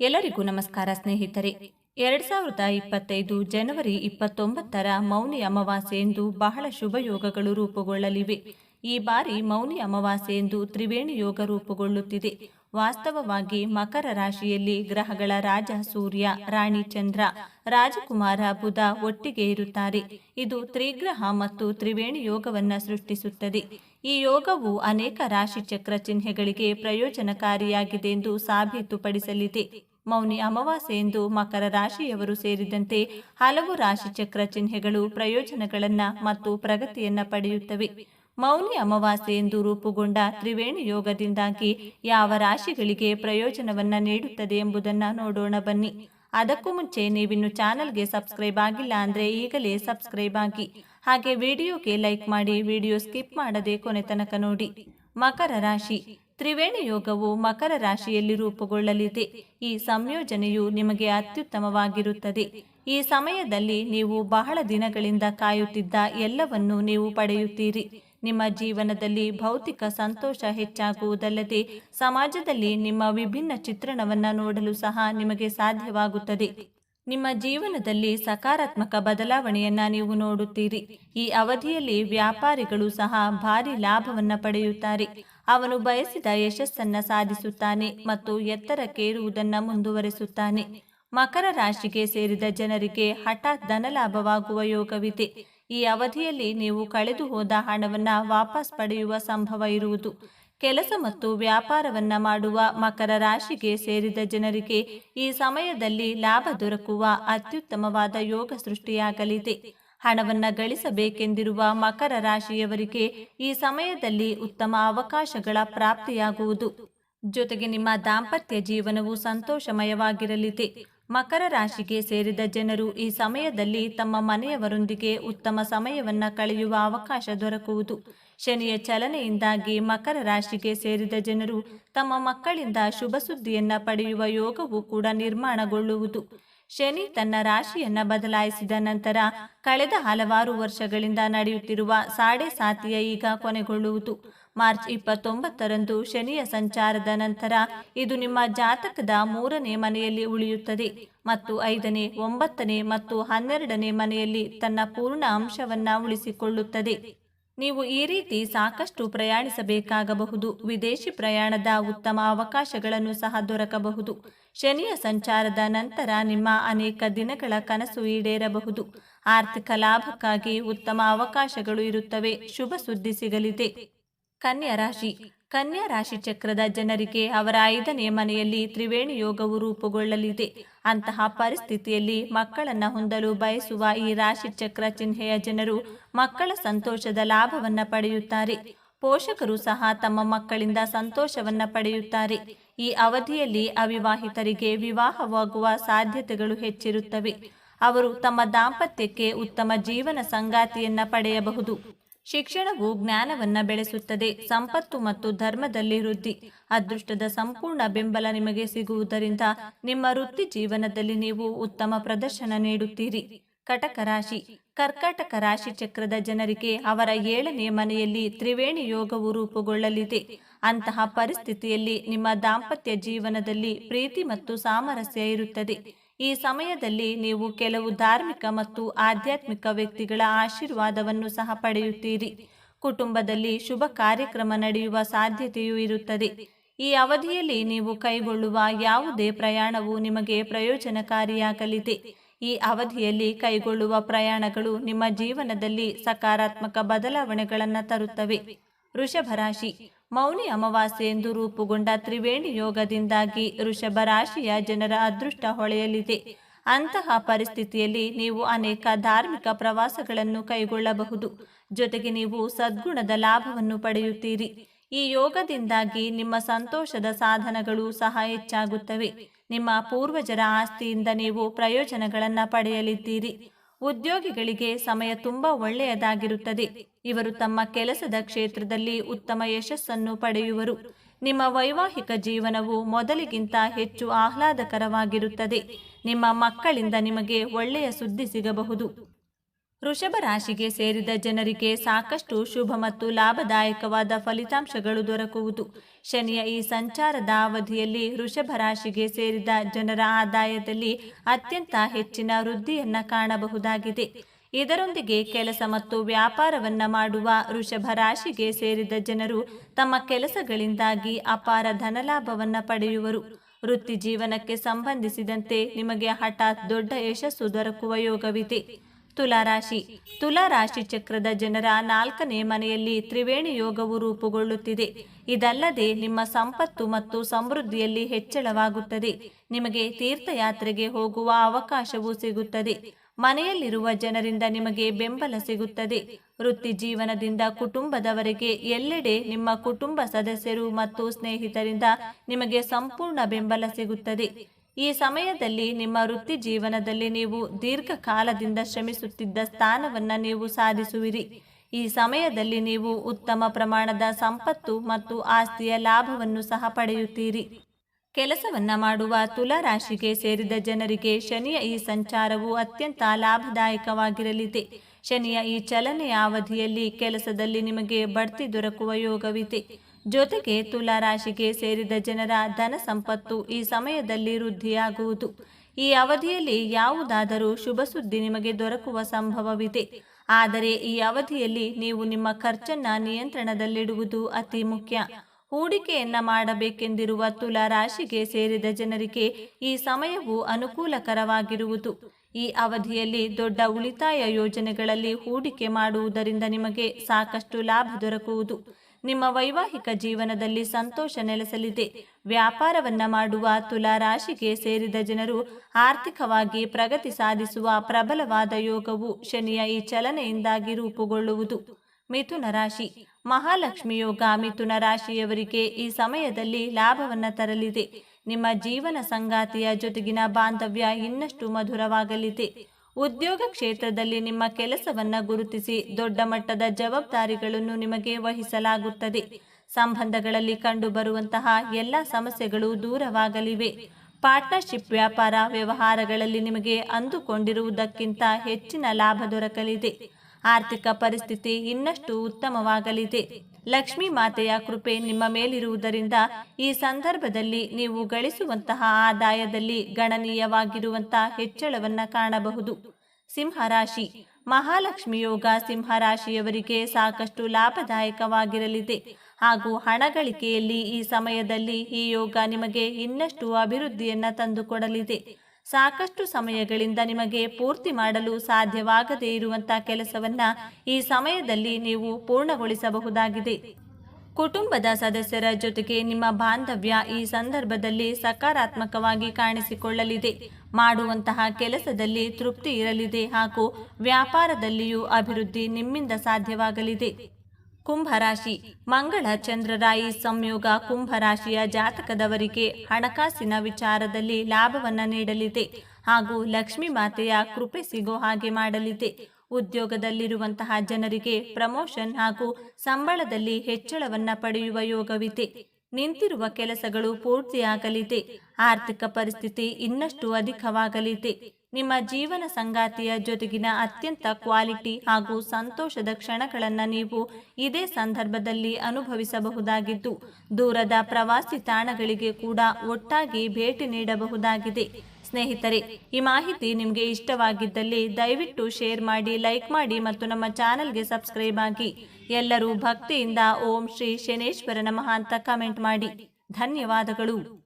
ಎಲ್ಲರಿಗೂ ನಮಸ್ಕಾರ ಸ್ನೇಹಿತರೆ. ಎರಡ್ ಸಾವಿರದ ಇಪ್ಪತ್ತೈದು ಜನವರಿ ಇಪ್ಪತ್ತೊಂಬತ್ತರ ಮೌನಿ ಅಮಾವಾಸ್ಯೆಯಂದು ಬಹಳ ಶುಭ ಯೋಗಗಳು ರೂಪುಗೊಳ್ಳಲಿವೆ. ಈ ಬಾರಿ ಮೌನಿ ಅಮಾವಾಸ್ಯೆಯಂದು ತ್ರಿವೇಣಿ ಯೋಗ ರೂಪುಗೊಳ್ಳುತ್ತಿದೆ. ವಾಸ್ತವವಾಗಿ ಮಕರ ರಾಶಿಯಲ್ಲಿ ಗ್ರಹಗಳ ರಾಜ ಸೂರ್ಯ, ರಾಣಿ ಚಂದ್ರ, ರಾಜಕುಮಾರ, ಬುಧ ಒಟ್ಟಿಗೆ ಇರುತ್ತಾರೆ. ಇದು ತ್ರಿಗ್ರಹ ಮತ್ತು ತ್ರಿವೇಣಿ ಯೋಗವನ್ನು ಸೃಷ್ಟಿಸುತ್ತದೆ. ಈ ಯೋಗವು ಅನೇಕ ರಾಶಿ ಚಕ್ರ ಚಿಹ್ನೆಗಳಿಗೆ ಪ್ರಯೋಜನಕಾರಿಯಾಗಿದೆ ಎಂದು ಸಾಬೀತುಪಡಿಸಲಿದೆ. ಮೌನಿ ಅಮಾವಾಸ್ಯೆಯಂದು ಮಕರ ರಾಶಿಯವರು ಸೇರಿದಂತೆ ಹಲವು ರಾಶಿ ಚಕ್ರ ಚಿಹ್ನೆಗಳು ಪ್ರಯೋಜನಗಳನ್ನ ಮತ್ತು ಪ್ರಗತಿಯನ್ನ ಪಡೆಯುತ್ತವೆ. ಮೌನಿ ಅಮಾವಾಸ್ಯೆಯಂದು ರೂಪುಗೊಂಡ ತ್ರಿವೇಣಿ ಯೋಗದಿಂದಾಗಿ ಯಾವ ರಾಶಿಗಳಿಗೆ ಪ್ರಯೋಜನವನ್ನ ನೀಡುತ್ತದೆ ಎಂಬುದನ್ನ ನೋಡೋಣ ಬನ್ನಿ. ಅದಕ್ಕೂ ಮುಂಚೆ ನೀವಿನ್ನು ಚಾನಲ್ಗೆ ಸಬ್ಸ್ಕ್ರೈಬ್ ಆಗಿಲ್ಲ ಅಂದ್ರೆ ಈಗಲೇ ಸಬ್ಸ್ಕ್ರೈಬ್ ಆಗಿ. ಹಾಗೆ ವಿಡಿಯೋಗೆ ಲೈಕ್ ಮಾಡಿ ವಿಡಿಯೋ ಸ್ಕಿಪ್ ಮಾಡದೆ ಕೊನೆ ತನಕ ನೋಡಿ. ಮಕರ ರಾಶಿ. ತ್ರಿವೇಣಿ ಯೋಗವು ಮಕರ ರಾಶಿಯಲ್ಲಿ ರೂಪುಗೊಳ್ಳಲಿದೆ. ಈ ಸಂಯೋಜನೆಯು ನಿಮಗೆ ಅತ್ಯುತ್ತಮವಾಗಿರುತ್ತದೆ. ಈ ಸಮಯದಲ್ಲಿ ನೀವು ಬಹಳ ದಿನಗಳಿಂದ ಕಾಯುತ್ತಿದ್ದ ಎಲ್ಲವನ್ನೂ ನೀವು ಪಡೆಯುತ್ತೀರಿ. ನಿಮ್ಮ ಜೀವನದಲ್ಲಿ ಭೌತಿಕ ಸಂತೋಷ ಹೆಚ್ಚಾಗುವುದಲ್ಲದೆ ಸಮಾಜದಲ್ಲಿ ನಿಮ್ಮ ವಿಭಿನ್ನ ಚಿತ್ರಣವನ್ನು ನೋಡಲು ಸಹ ನಿಮಗೆ ಸಾಧ್ಯವಾಗುತ್ತದೆ. ನಿಮ್ಮ ಜೀವನದಲ್ಲಿ ಸಕಾರಾತ್ಮಕ ಬದಲಾವಣೆಯನ್ನ ನೀವು ನೋಡುತ್ತೀರಿ. ಈ ಅವಧಿಯಲ್ಲಿ ವ್ಯಾಪಾರಿಗಳು ಸಹ ಭಾರಿ ಲಾಭವನ್ನು ಪಡೆಯುತ್ತಾರೆ. ಅವನು ಬಯಸಿದ ಯಶಸ್ಸನ್ನು ಸಾಧಿಸುತ್ತಾನೆ ಮತ್ತು ಎತ್ತರಕ್ಕೇರುವುದನ್ನು ಮುಂದುವರೆಸುತ್ತಾನೆ. ಮಕರ ರಾಶಿಗೆ ಸೇರಿದ ಜನರಿಗೆ ಹಠಾತ್ ಧನಲಾಭವಾಗುವ ಯೋಗವಿದೆ. ಈ ಅವಧಿಯಲ್ಲಿ ನೀವು ಕಳೆದು ಹೋದ ಹಣವನ್ನು ವಾಪಸ್ ಪಡೆಯುವ ಸಂಭವ ಇರುವುದು. ಕೆಲಸ ಮತ್ತು ವ್ಯಾಪಾರವನ್ನ ಮಾಡುವ ಮಕರ ರಾಶಿಗೆ ಸೇರಿದ ಜನರಿಗೆ ಈ ಸಮಯದಲ್ಲಿ ಲಾಭ ದೊರಕುವ ಅತ್ಯುತ್ತಮವಾದ ಯೋಗ ಸೃಷ್ಟಿಯಾಗಲಿದೆ. ಹಣವನ್ನು ಗಳಿಸಬೇಕೆಂದಿರುವ ಮಕರ ರಾಶಿಯವರಿಗೆ ಈ ಸಮಯದಲ್ಲಿ ಉತ್ತಮ ಅವಕಾಶಗಳ ಪ್ರಾಪ್ತಿಯಾಗುವುದು. ಜೊತೆಗೆ ನಿಮ್ಮ ದಾಂಪತ್ಯ ಜೀವನವು ಸಂತೋಷಮಯವಾಗಿರಲಿದೆ. ಮಕರ ರಾಶಿಗೆ ಸೇರಿದ ಜನರು ಈ ಸಮಯದಲ್ಲಿ ತಮ್ಮ ಮನೆಯವರೊಂದಿಗೆ ಉತ್ತಮ ಸಮಯವನ್ನ ಕಳೆಯುವ ಅವಕಾಶ ದೊರಕುವುದು. ಶನಿಯ ಚಲನೆಯಿಂದಾಗಿ ಮಕರ ರಾಶಿಗೆ ಸೇರಿದ ಜನರು ತಮ್ಮ ಮಕ್ಕಳಿಂದ ಶುಭ ಸುದ್ದಿಯನ್ನ ಪಡೆಯುವ ಯೋಗವು ಕೂಡ ನಿರ್ಮಾಣಗೊಳ್ಳುವುದು. ಶನಿ ತನ್ನ ರಾಶಿಯನ್ನ ಬದಲಾಯಿಸಿದ ನಂತರ ಕಳೆದ ಹಲವಾರು ವರ್ಷಗಳಿಂದ ನಡೆಯುತ್ತಿರುವ ಸಾಡೆ ಸಾತಿಯ ಈಗ ಕೊನೆಗೊಳ್ಳುವುದು. ಮಾರ್ಚ್ ಇಪ್ಪತ್ತೊಂಬತ್ತರಂದು ಶನಿಯ ಸಂಚಾರದ ನಂತರ ಇದು ನಿಮ್ಮ ಜಾತಕದ ಮೂರನೇ ಮನೆಯಲ್ಲಿ ಉಳಿಯುತ್ತದೆ ಮತ್ತು ಐದನೇ, ಒಂಬತ್ತನೇ ಮತ್ತು ಹನ್ನೆರಡನೇ ಮನೆಯಲ್ಲಿ ತನ್ನ ಪೂರ್ಣ ಅಂಶವನ್ನ ಉಳಿಸಿಕೊಳ್ಳುತ್ತದೆ. ನೀವು ಈ ರೀತಿ ಸಾಕಷ್ಟು ಪ್ರಯಾಣಿಸಬೇಕಾಗಬಹುದು. ವಿದೇಶಿ ಪ್ರಯಾಣದ ಉತ್ತಮ ಅವಕಾಶಗಳನ್ನು ಸಹ ದೊರಕಬಹುದು. ಶನಿಯ ಸಂಚಾರದ ನಂತರ ನಿಮ್ಮ ಅನೇಕ ದಿನಗಳ ಕನಸು ಈಡೇರಬಹುದು. ಆರ್ಥಿಕ ಲಾಭಕ್ಕಾಗಿ ಉತ್ತಮ ಅವಕಾಶಗಳು ಇರುತ್ತವೆ. ಶುಭ ಸುದ್ದಿ ಸಿಗಲಿದೆ. ಕನ್ಯಾ ರಾಶಿ. ಕನ್ಯಾ ರಾಶಿ ಚಕ್ರದ ಜನರಿಗೆ ಅವರ ಐದನೇ ಮನೆಯಲ್ಲಿ ತ್ರಿವೇಣಿ ಯೋಗವು ರೂಪುಗೊಳ್ಳಲಿದೆ. ಅಂತಹ ಪರಿಸ್ಥಿತಿಯಲ್ಲಿ ಮಕ್ಕಳನ್ನು ಹೊಂದಲು ಬಯಸುವ ಈ ರಾಶಿ ಚಕ್ರ ಚಿಹ್ನೆಯ ಜನರು ಮಕ್ಕಳ ಸಂತೋಷದ ಲಾಭವನ್ನ ಪಡೆಯುತ್ತಾರೆ. ಪೋಷಕರು ಸಹ ತಮ್ಮ ಮಕ್ಕಳಿಂದ ಸಂತೋಷವನ್ನ ಪಡೆಯುತ್ತಾರೆ. ಈ ಅವಧಿಯಲ್ಲಿ ಅವಿವಾಹಿತರಿಗೆ ವಿವಾಹವಾಗುವ ಸಾಧ್ಯತೆಗಳು ಹೆಚ್ಚಿರುತ್ತವೆ. ಅವರು ತಮ್ಮ ದಾಂಪತ್ಯಕ್ಕೆ ಉತ್ತಮ ಜೀವನ ಸಂಗಾತಿಯನ್ನ ಪಡೆಯಬಹುದು. ಶಿಕ್ಷಣವು ಜ್ಞಾನವನ್ನ ಬೆಳೆಸುತ್ತದೆ. ಸಂಪತ್ತು ಮತ್ತು ಧರ್ಮದಲ್ಲಿ ವೃದ್ಧಿ. ಅದೃಷ್ಟದ ಸಂಪೂರ್ಣ ಬೆಂಬಲ ನಿಮಗೆ ಸಿಗುವುದರಿಂದ ನಿಮ್ಮ ವೃತ್ತಿ ಜೀವನದಲ್ಲಿ ನೀವು ಉತ್ತಮ ಪ್ರದರ್ಶನ ನೀಡುತ್ತೀರಿ. ಕಟಕ ರಾಶಿ. ಕರ್ಕಾಟಕ ರಾಶಿ ಚಕ್ರದ ಜನರಿಗೆ ಅವರ ಏಳನೇ ಮನೆಯಲ್ಲಿ ತ್ರಿವೇಣಿ ಯೋಗವು ರೂಪುಗೊಳ್ಳಲಿದೆ. ಅಂತಹ ಪರಿಸ್ಥಿತಿಯಲ್ಲಿ ನಿಮ್ಮ ದಾಂಪತ್ಯ ಜೀವನದಲ್ಲಿ ಪ್ರೀತಿ ಮತ್ತು ಸಾಮರಸ್ಯ ಇರುತ್ತದೆ. ಈ ಸಮಯದಲ್ಲಿ ನೀವು ಕೆಲವು ಧಾರ್ಮಿಕ ಮತ್ತು ಆಧ್ಯಾತ್ಮಿಕ ವ್ಯಕ್ತಿಗಳ ಆಶೀರ್ವಾದವನ್ನು ಸಹ ಪಡೆಯುತ್ತೀರಿ. ಕುಟುಂಬದಲ್ಲಿ ಶುಭ ಕಾರ್ಯಕ್ರಮ ನಡೆಯುವ ಸಾಧ್ಯತೆಯೂ ಇರುತ್ತದೆ. ಈ ಅವಧಿಯಲ್ಲಿ ನೀವು ಕೈಗೊಳ್ಳುವ ಯಾವುದೇ ಪ್ರಯಾಣವು ನಿಮಗೆ ಪ್ರಯೋಜನಕಾರಿಯಾಗಲಿದೆ. ಈ ಅವಧಿಯಲ್ಲಿ ಕೈಗೊಳ್ಳುವ ಪ್ರಯಾಣಗಳು ನಿಮ್ಮ ಜೀವನದಲ್ಲಿ ಸಕಾರಾತ್ಮಕ ಬದಲಾವಣೆಗಳನ್ನು ತರುತ್ತವೆ. ವೃಷಭ ರಾಶಿ ಮೌನಿ ಅಮಾವಾಸ್ಯೆ ಎಂದು ರೂಪುಗೊಂಡ ತ್ರಿವೇಣಿ ಯೋಗದಿಂದಾಗಿ ವೃಷಭ ರಾಶಿಯ ಜನರ ಅದೃಷ್ಟ ಹೊಳೆಯಲಿದೆ. ಅಂತಹ ಪರಿಸ್ಥಿತಿಯಲ್ಲಿ ನೀವು ಅನೇಕ ಧಾರ್ಮಿಕ ಪ್ರವಾಸಗಳನ್ನು ಕೈಗೊಳ್ಳಬಹುದು. ಜೊತೆಗೆ ನೀವು ಸದ್ಗುಣದ ಲಾಭವನ್ನು ಪಡೆಯುತ್ತೀರಿ. ಈ ಯೋಗದಿಂದಾಗಿ ನಿಮ್ಮ ಸಂತೋಷದ ಸಾಧನಗಳು ಸಹ ಹೆಚ್ಚಾಗುತ್ತವೆ. ನಿಮ್ಮ ಪೂರ್ವಜರ ಆಸ್ತಿಯಿಂದ ನೀವು ಪ್ರಯೋಜನಗಳನ್ನು ಪಡೆಯಲಿದ್ದೀರಿ. ಉದ್ಯೋಗಿಗಳಿಗೆ ಸಮಯ ತುಂಬಾ ಒಳ್ಳೆಯದಾಗಿರುತ್ತದೆ. ಇವರು ತಮ್ಮ ಕೆಲಸದ ಕ್ಷೇತ್ರದಲ್ಲಿ ಉತ್ತಮ ಯಶಸ್ಸನ್ನು ಪಡೆಯುವರು. ನಿಮ್ಮ ವೈವಾಹಿಕ ಜೀವನವು ಮೊದಲಿಗಿಂತ ಹೆಚ್ಚು ಆಹ್ಲಾದಕರವಾಗಿರುತ್ತದೆ. ನಿಮ್ಮ ಮಕ್ಕಳಿಂದ ನಿಮಗೆ ಒಳ್ಳೆಯ ಸುದ್ದಿ ಸಿಗಬಹುದು. ವೃಷಭ ರಾಶಿಗೆ ಸೇರಿದ ಜನರಿಗೆ ಸಾಕಷ್ಟು ಶುಭ ಮತ್ತು ಲಾಭದಾಯಕವಾದ ಫಲಿತಾಂಶಗಳು ದೊರಕುವುದು. ಶನಿಯ ಈ ಸಂಚಾರದ ಅವಧಿಯಲ್ಲಿ ವೃಷಭ ರಾಶಿಗೆ ಸೇರಿದ ಜನರ ಆದಾಯದಲ್ಲಿ ಅತ್ಯಂತ ಹೆಚ್ಚಿನ ವೃದ್ಧಿಯನ್ನ ಕಾಣಬಹುದಾಗಿದೆ. ಇದರೊಂದಿಗೆ ಕೆಲಸ ಮತ್ತು ವ್ಯಾಪಾರವನ್ನ ಮಾಡುವ ವೃಷಭ ರಾಶಿಗೆ ಸೇರಿದ ಜನರು ತಮ್ಮ ಕೆಲಸಗಳಿಂದಾಗಿ ಅಪಾರ ಧನಲಾಭವನ್ನ ಪಡೆಯುವರು. ವೃತ್ತಿ ಜೀವನಕ್ಕೆ ಸಂಬಂಧಿಸಿದಂತೆ ನಿಮಗೆ ಹಠಾತ್ ದೊಡ್ಡ ಯಶಸ್ಸು ದೊರಕುವ ಯೋಗವಿದೆ. ತುಲಾರಾಶಿ ತುಲಾರಾಶಿ ಚಕ್ರದ ಜನರ ನಾಲ್ಕನೇ ಮನೆಯಲ್ಲಿ ತ್ರಿವೇಣಿ ಯೋಗವು ರೂಪುಗೊಳ್ಳುತ್ತಿದೆ. ಇದಲ್ಲದೆ ನಿಮ್ಮ ಸಂಪತ್ತು ಮತ್ತು ಸಮೃದ್ಧಿಯಲ್ಲಿ ಹೆಚ್ಚಳವಾಗುತ್ತದೆ. ನಿಮಗೆ ತೀರ್ಥಯಾತ್ರೆಗೆ ಹೋಗುವ ಅವಕಾಶವೂ ಸಿಗುತ್ತದೆ. ಮನೆಯಲ್ಲಿರುವ ಜನರಿಂದ ನಿಮಗೆ ಬೆಂಬಲ ಸಿಗುತ್ತದೆ. ವೃತ್ತಿ ಜೀವನದಿಂದ ಕುಟುಂಬದವರೆಗೆ ಎಲ್ಲೆಡೆ ನಿಮ್ಮ ಕುಟುಂಬ ಸದಸ್ಯರು ಮತ್ತು ಸ್ನೇಹಿತರಿಂದ ನಿಮಗೆ ಸಂಪೂರ್ಣ ಬೆಂಬಲ ಸಿಗುತ್ತದೆ. ಈ ಸಮಯದಲ್ಲಿ ನಿಮ್ಮ ವೃತ್ತಿ ಜೀವನದಲ್ಲಿ ನೀವು ದೀರ್ಘಕಾಲದಿಂದ ಶ್ರಮಿಸುತ್ತಿದ್ದ ಸ್ಥಾನವನ್ನು ನೀವು ಸಾಧಿಸುವಿರಿ. ಈ ಸಮಯದಲ್ಲಿ ನೀವು ಉತ್ತಮ ಪ್ರಮಾಣದ ಸಂಪತ್ತು ಮತ್ತು ಆಸ್ತಿಯ ಲಾಭವನ್ನು ಸಹ ಪಡೆಯುತ್ತೀರಿ. ಕೆಲಸವನ್ನ ಮಾಡುವ ತುಲಾರಾಶಿಗೆ ಸೇರಿದ ಜನರಿಗೆ ಶನಿಯ ಈ ಸಂಚಾರವು ಅತ್ಯಂತ ಲಾಭದಾಯಕವಾಗಿರಲಿದೆ. ಶನಿಯ ಈ ಚಲನೆಯ ಅವಧಿಯಲ್ಲಿ ಕೆಲಸದಲ್ಲಿ ನಿಮಗೆ ಬಡ್ತಿ ದೊರಕುವ ಯೋಗವಿದೆ. ಜೊತೆಗೆ ತುಲಾ ರಾಶಿಗೆ ಸೇರಿದ ಜನರ ಧನ ಸಂಪತ್ತು ಈ ಸಮಯದಲ್ಲಿ ವೃದ್ಧಿಯಾಗುವುದು. ಈ ಅವಧಿಯಲ್ಲಿ ಯಾವುದಾದರೂ ಶುಭ ಸುದ್ದಿ ನಿಮಗೆ ದೊರಕುವ ಸಂಭವವಿದೆ. ಆದರೆ ಈ ಅವಧಿಯಲ್ಲಿ ನೀವು ನಿಮ್ಮ ಖರ್ಚನ್ನ ನಿಯಂತ್ರಣದಲ್ಲಿಡುವುದು ಅತಿ ಮುಖ್ಯ. ಹೂಡಿಕೆಯನ್ನ ಮಾಡಬೇಕೆಂದಿರುವ ತುಲಾ ರಾಶಿಗೆ ಸೇರಿದ ಜನರಿಗೆ ಈ ಸಮಯವು ಅನುಕೂಲಕರವಾಗಿರುವುದು. ಈ ಅವಧಿಯಲ್ಲಿ ದೊಡ್ಡ ಉಳಿತಾಯ ಯೋಜನೆಗಳಲ್ಲಿ ಹೂಡಿಕೆ ಮಾಡುವುದರಿಂದ ನಿಮಗೆ ಸಾಕಷ್ಟು ಲಾಭ ದೊರಕುವುದು. ನಿಮ್ಮ ವೈವಾಹಿಕ ಜೀವನದಲ್ಲಿ ಸಂತೋಷ ನೆಲೆಸಲಿದೆ. ವ್ಯಾಪಾರವನ್ನ ಮಾಡುವ ತುಲಾ ರಾಶಿಗೆ ಸೇರಿದ ಜನರು ಆರ್ಥಿಕವಾಗಿ ಪ್ರಗತಿ ಸಾಧಿಸುವ ಪ್ರಬಲವಾದ ಯೋಗವು ಶನಿಯ ಈ ಚಲನೆಯಿಂದಾಗಿ ರೂಪುಗೊಳ್ಳುವುದು. ಮಿಥುನ ರಾಶಿ. ಮಹಾಲಕ್ಷ್ಮಿ ಯೋಗ ಮಿಥುನ ರಾಶಿಯವರಿಗೆ ಈ ಸಮಯದಲ್ಲಿ ಲಾಭವನ್ನ ತರಲಿದೆ. ನಿಮ್ಮ ಜೀವನ ಸಂಗಾತಿಯ ಜೊತೆಗಿನ ಬಾಂಧವ್ಯ ಇನ್ನಷ್ಟು ಮಧುರವಾಗಲಿದೆ. ಉದ್ಯೋಗ ಕ್ಷೇತ್ರದಲ್ಲಿ ನಿಮ್ಮ ಕೆಲಸವನ್ನ ಗುರುತಿಸಿ ದೊಡ್ಡ ಮಟ್ಟದ ಜವಾಬ್ದಾರಿಗಳನ್ನು ನಿಮಗೆ ವಹಿಸಲಾಗುತ್ತದೆ. ಸಂಬಂಧಗಳಲ್ಲಿ ಕಂಡುಬರುವಂತಹ ಎಲ್ಲ ಸಮಸ್ಯೆಗಳು ದೂರವಾಗಲಿವೆ. ಪಾರ್ಟ್ನರ್ಶಿಪ್ ವ್ಯಾಪಾರ ವ್ಯವಹಾರಗಳಲ್ಲಿ ನಿಮಗೆ ಅಂದುಕೊಂಡಿರುವುದಕ್ಕಿಂತ ಹೆಚ್ಚಿನ ಲಾಭ ದೊರಕಲಿದೆ. ಆರ್ಥಿಕ ಪರಿಸ್ಥಿತಿ ಇನ್ನಷ್ಟು ಉತ್ತಮವಾಗಲಿದೆ. ಲಕ್ಷ್ಮೀ ಮಾತೆಯ ಕೃಪೆ ನಿಮ್ಮ ಮೇಲಿರುವುದರಿಂದ ಈ ಸಂದರ್ಭದಲ್ಲಿ ನೀವು ಗಳಿಸುವಂತಹ ಆದಾಯದಲ್ಲಿ ಗಣನೀಯವಾಗಿರುವಂತಹ ಹೆಚ್ಚಳವನ್ನ ಕಾಣಬಹುದು. ಸಿಂಹರಾಶಿ. ಮಹಾಲಕ್ಷ್ಮಿ ಯೋಗ ಸಿಂಹರಾಶಿಯವರಿಗೆ ಸಾಕಷ್ಟು ಲಾಭದಾಯಕವಾಗಿರಲಿದೆ. ಹಾಗೂ ಹಣ ಗಳಿಕೆಯಲ್ಲಿ ಈ ಸಮಯದಲ್ಲಿ ಈ ಯೋಗ ನಿಮಗೆ ಇನ್ನಷ್ಟು ಅಭಿವೃದ್ಧಿಯನ್ನ ತಂದುಕೊಡಲಿದೆ. ಸಾಕಷ್ಟು ಸಮಯಗಳಿಂದ ನಿಮಗೆ ಪೂರ್ತಿ ಮಾಡಲು ಸಾಧ್ಯವಾಗದೇ ಇರುವಂತಹ ಕೆಲಸವನ್ನ ಈ ಸಮಯದಲ್ಲಿ ನೀವು ಪೂರ್ಣಗೊಳಿಸಬಹುದಾಗಿದೆ. ಕುಟುಂಬದ ಸದಸ್ಯರ ಜೊತೆಗೆ ನಿಮ್ಮ ಬಾಂಧವ್ಯ ಈ ಸಂದರ್ಭದಲ್ಲಿ ಸಕಾರಾತ್ಮಕವಾಗಿ ಕಾಣಿಸಿಕೊಳ್ಳಲಿದೆ. ಮಾಡುವಂತಹ ಕೆಲಸದಲ್ಲಿ ತೃಪ್ತಿ ಇರಲಿದೆ ಹಾಗೂ ವ್ಯಾಪಾರದಲ್ಲಿಯೂ ಅಭಿವೃದ್ಧಿ ನಿಮ್ಮಿಂದ ಸಾಧ್ಯವಾಗಲಿದೆ. ಕುಂಭರಾಶಿ. ಮಂಗಳ ಚಂದ್ರರಾಯಿ ಸಂಯೋಗ ಕುಂಭರಾಶಿಯ ಜಾತಕದವರಿಗೆ ಹಣಕಾಸಿನ ವಿಚಾರದಲ್ಲಿ ಲಾಭವನ್ನ ನೀಡಲಿದೆ ಹಾಗೂ ಲಕ್ಷ್ಮೀ ಮಾತೆಯ ಕೃಪೆ ಸಿಗೋ ಹಾಗೆ ಮಾಡಲಿದೆ. ಉದ್ಯೋಗದಲ್ಲಿರುವಂತಹ ಜನರಿಗೆ ಪ್ರಮೋಷನ್ ಹಾಗೂ ಸಂಬಳದಲ್ಲಿ ಹೆಚ್ಚಳವನ್ನ ಪಡೆಯುವ ಯೋಗವಿದೆ. ನಿಂತಿರುವ ಕೆಲಸಗಳು ಪೂರ್ತಿಯಾಗಲಿದೆ. ಆರ್ಥಿಕ ಪರಿಸ್ಥಿತಿ ಇನ್ನಷ್ಟು ಅಧಿಕವಾಗಲಿದೆ. ನಿಮ್ಮ ಜೀವನ ಸಂಗಾತಿಯ ಜೊತೆಗಿನ ಅತ್ಯಂತ ಕ್ವಾಲಿಟಿ ಹಾಗೂ ಸಂತೋಷದ ಕ್ಷಣಗಳನ್ನು ನೀವು ಇದೇ ಸಂದರ್ಭದಲ್ಲಿ ಅನುಭವಿಸಬಹುದಾಗಿದ್ದು, ದೂರದ ಪ್ರವಾಸಿ ತಾಣಗಳಿಗೆ ಕೂಡ ಒಟ್ಟಾಗಿ ಭೇಟಿ ನೀಡಬಹುದಾಗಿದೆ. ಸ್ನೇಹಿತರೆ, ಈ ಮಾಹಿತಿ ನಿಮಗೆ ಇಷ್ಟವಾಗಿದ್ದಲ್ಲಿ ದಯವಿಟ್ಟು ಶೇರ್ ಮಾಡಿ, ಲೈಕ್ ಮಾಡಿ ಮತ್ತು ನಮ್ಮ ಚಾನೆಲ್ಗೆ ಸಬ್ಸ್ಕ್ರೈಬ್ ಆಗಿ. ಎಲ್ಲರೂ ಭಕ್ತಿಯಿಂದ ಓಂ ಶ್ರೀ ಶನೇಶ್ವರ ನಮಃ ಅಂತ ಕಮೆಂಟ್ ಮಾಡಿ. ಧನ್ಯವಾದಗಳು.